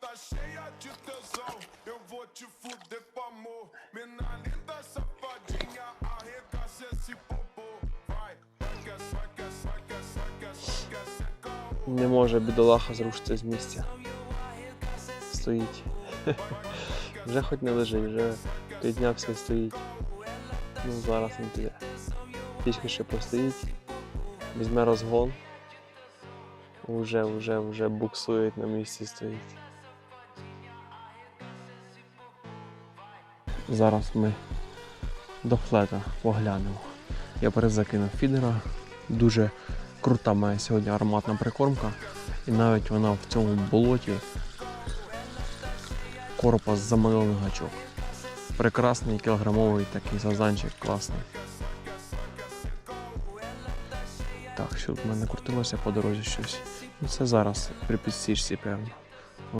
tá cheia de tesão. Eu vou te fuder com amor. Mina linda, safadinha, arregaça esse popô. Vai, vai que é. Не може бідолаха зрушитися з місця. Стоїть. Вже хоч не лежить, вже піднявся і стоїть. Ну зараз він піде. Трішки ще постоїть, візьме розгон. Уже, вже, вже буксує на місці стоїть. Зараз ми до флета поглянемо. Я перезакинув фідера. Дуже крута має сьогодні ароматна прикормка. І навіть вона в цьому болоті корпус заманив на гачок. Прекрасний кілограмовий такий сазанчик, класний. Так, що в мене крутилося по дорозі щось. Ну це зараз при підсічці, певно.